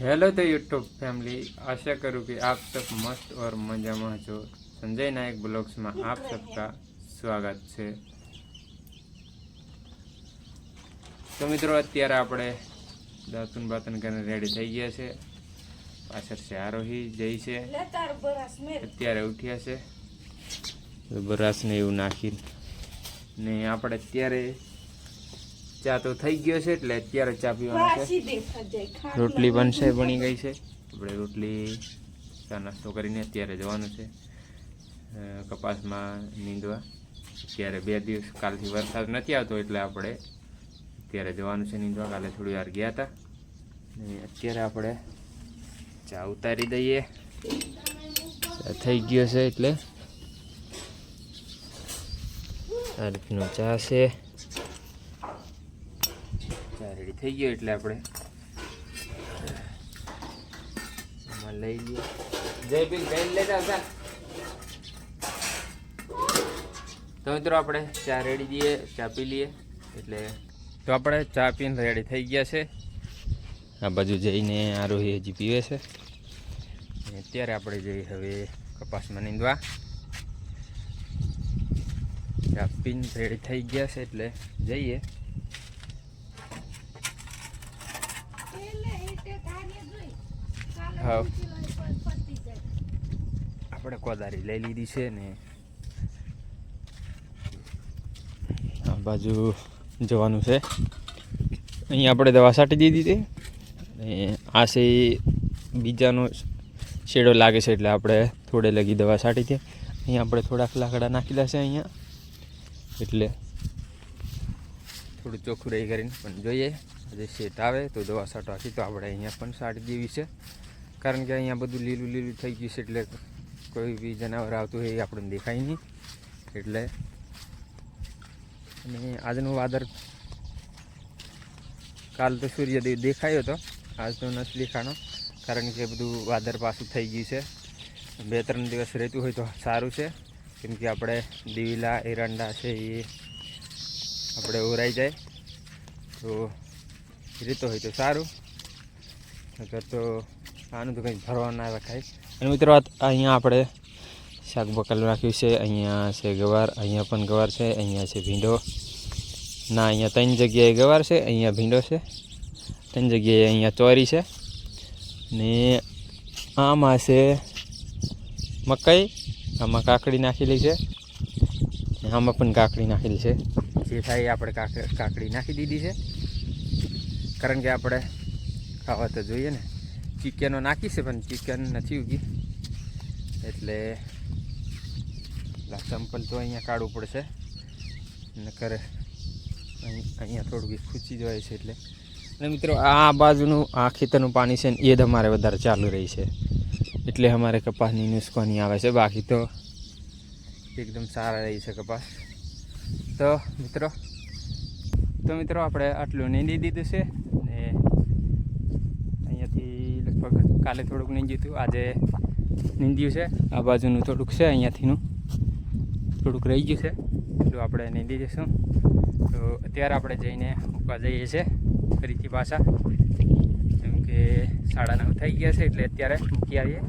Hello તો YouTube family આશા કરું કે આપ સબ મસ્ત ઓર મજામાં છો. સંજય નાયક બ્લોગ્સમાં આપ સબકા સ્વાગત છે. તો મિત્રો અત્યારે આપણે દાતુન બાતન કરીને રેડી થઈ ગયા છે. પાછળ છે. આરોહી જઈ છે અત્યારે ઉઠ્યા છે. બરાસને એવું નાખી ને આપણે અત્યારે ચા તો થઈ ગયો છે એટલે અત્યારે ચા પીવાનો છે. રોટલી બનશે બની ગઈ છે. આપણે રોટલી ચા નાસ્તો કરીને અત્યારે જવાનું છે. કપાસમાં નીંદવા. અત્યારે બે દિવસ કાલથી વરસાદ નથી આવતો એટલે આપણે અત્યારે જવાનું છે નીંદવા. કાલે થોડી વાર ગયા હતા. ને અત્યારે આપણે ચા ઉતારી દઈએ. થઈ ગયો છે એટલે આ રીતનો ચા છે. રેડી થઈ ગયો એટલે આપણે એમાં લઈ લઈએ. જય બિલ કઈ લેતા હતા તો મિત્રો આપણે ચા રેડી દઈએ, ચા પી લઈએ. એટલે તો આપણે ચા પીને રેડી થઈ ગયા છે. આ બાજુ જઈને આરોહી હજી પીવે છે. અત્યારે આપણે જઈએ હવે કપાસમાં નીંદવા. ચા પીને રેડી થઈ ગયા છે એટલે જઈએ. હા આપણે કોદારી લઈ લીધી છે ને. આ બાજુ જવાનું છે. અહીં આપણે દવા છાંટી દીધી હતી. આ છે બીજાનો શેડો લાગે છે એટલે આપણે થોડે લગી દવા છાંટી છે અહીંયા આપણે થોડાક લાકડા નાખેલા છે અહીંયા. એટલે થોડું ચોખ્ખું રહી કરીને પણ જોઈએ. આજે શેટ આવે તો દવા છાંટવાથી તો આપણે અહીંયા પણ છાંટી દેવી છે. કારણ કે અહીંયા બધું લીલું લીલું થઈ ગયું છે એટલે કોઈ બી જનાવર આવતું હોય એ આપણને દેખાય નહીં. એટલે અને આજનું વાદળ કાલ તો સૂર્યદેવ દેખાયો હતો આજ તો નથી દેખાણો, કારણ કે બધું વાદળ પાછું થઈ ગયું છે. બે ત્રણ દિવસ રહેતું હોય તો સારું છે, કેમ કે આપણે દિવીલા, એરંડા છે એ આપણે ઓરાઈ જાય, તો રહેતો હોય તો સારું. નકર તો આનું તો કંઈ ભરવા ના રખાય અને મિત્રો અહીંયા આપણે શાક બકાલું રાખ્યું છે, અહીંયા છે ગવાર, અહીંયા પણ ગવાર છે, અહીંયા છે ભીંડો. ના, અહીંયા ત્રણ જગ્યાએ ગવાર છે, અહીંયા ભીંડો છે, ત્રણ જગ્યાએ અહીંયા ચોરી છે. ને આમાં છે મકાઈ, આમાં કાકડી નાખેલી છે આમાં પણ કાકડી નાખેલી છે. જે થાય આપણે કાક- કાકડી નાખી દીધી છે. કારણ કે આપણે ખાવા તો જોઈએ ને. ચિકનો નાખી છે, પણ ચિકન નથી ઉગી. એટલે ચંપલ તો અહીંયા કાઢવું પડશે. નકર અહીં- અહીંયા થોડુંક ખૂચી જાય છે એટલે. અને મિત્રો, આ બાજુનું, આ ખેતરનું પાણી છે ને, એ જ અમારે વધારે ચાલુ રહી છે. એટલે અમારે કપાસની નુસ્ખાની આવે છે. બાકી તો એકદમ સારા રહી છે કપાસ. તો મિત્રો તો મિત્રો, આપણે આટલું નીંદી દીધું છે ને અહીંયાથી લગભગ કાલે થોડુંક નીંજ્યું હતું. આજે નીંદ્યું છે. આ બાજુનું થોડુંક છે, અહીંયાથીનું. થોડુંક રહી ગયું છે. એટલું આપણે નીંદી જઈશું. તો અત્યારે આપણે જઈને મૂકવા જઈએ છીએ ફરીથી પાછા. કેમ કે સાડા નવ થઈ ગયા છે, એટલે અત્યારે મૂકી આવીએ.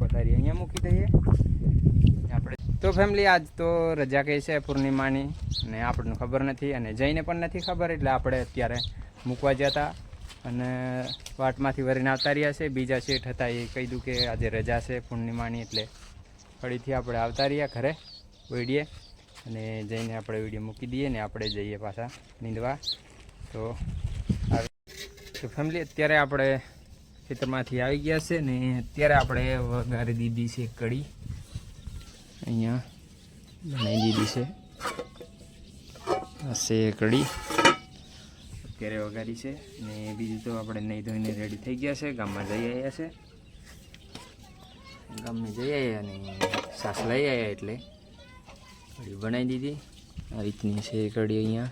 પધારી અહીંયા મૂકી દઈએ. આપણે તો ફેમિલી આજ તો રજા કહે છે પૂર્ણિમાની. અને આપણને ખબર નથી અને જઈને પણ નથી ખબર, એટલે આપણે અત્યારે મૂકવા હતા અને વાટમાંથી વરીને આવતા રહ્યા છે. બીજા શેઠ હતા એ કહી દઉં કે આજે રજા છે પૂર્ણિમાની એટલે ફરીથી આપણે આવતા રહ્યા ઘરે ઓઈડીએ અને જઈને આપણે વીડિયો મૂકી દઈએ ને આપણે જઈએ પાછા નીંદવા. તો ફેમિલી અત્યારે આપણે ખેતરમાંથી આવી ગયા છે ને અત્યારે આપણે વઘારી દીધી છે કઢી. અહીંયા બનાવી દીધી છે. આ છે અત્યારે વઘારી છે ને બીજું તો આપણે નહીં ધોઈને રેડી થઈ ગયા છે, ગામમાં જઈ આવ્યા છે. ગામમાં જઈ આવ્યા અને સાસ લઈ આવ્યા એટલે કઢી બનાવી દીધી. આ રીતની છે કઢી અહીંયા.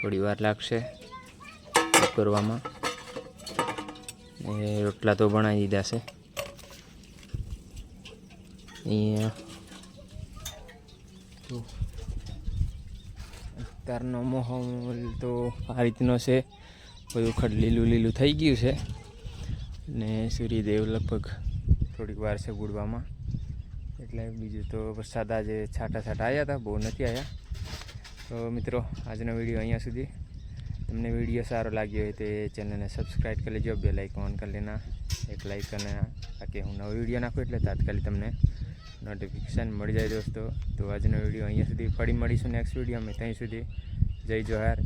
થોડી વાર લાગશે કરવામાં. એ રોટલા તો બનાવી દીધા છે. અહીંયા. અત્યારનો માહોલ તો આ રીતનો છે. બધું ખડ લીલું લીલું થઈ ગયું છે. ને સૂર્યદેવ લગભગ થોડીક વાર છે ગુડવામાં. એટલે બીજું તો વરસાદ આજે છાંટા છાંટા આવ્યા હતા, બહુ નથી આવ્યા તો મિત્રો, આજનો વીડિયો અહીંયા સુધી. તમને વીડિયો સારો લાગ્યો હોય તો ચેનલને સબસ્ક્રાઈબ કરી લેજો બે લાઇક ઓન કરી લેના, એક લાઇક અને બાકી હું નવો વીડિયો નાખું એટલે તાત્કાલિક તમને નોટિફિકેશન મળી જાય દોસ્તો. તો આજનો વીડિયો અહીંયા સુધી ફરી મળીશું નેક્સ્ટ અમે ત્યાં સુધી જય જોહાર.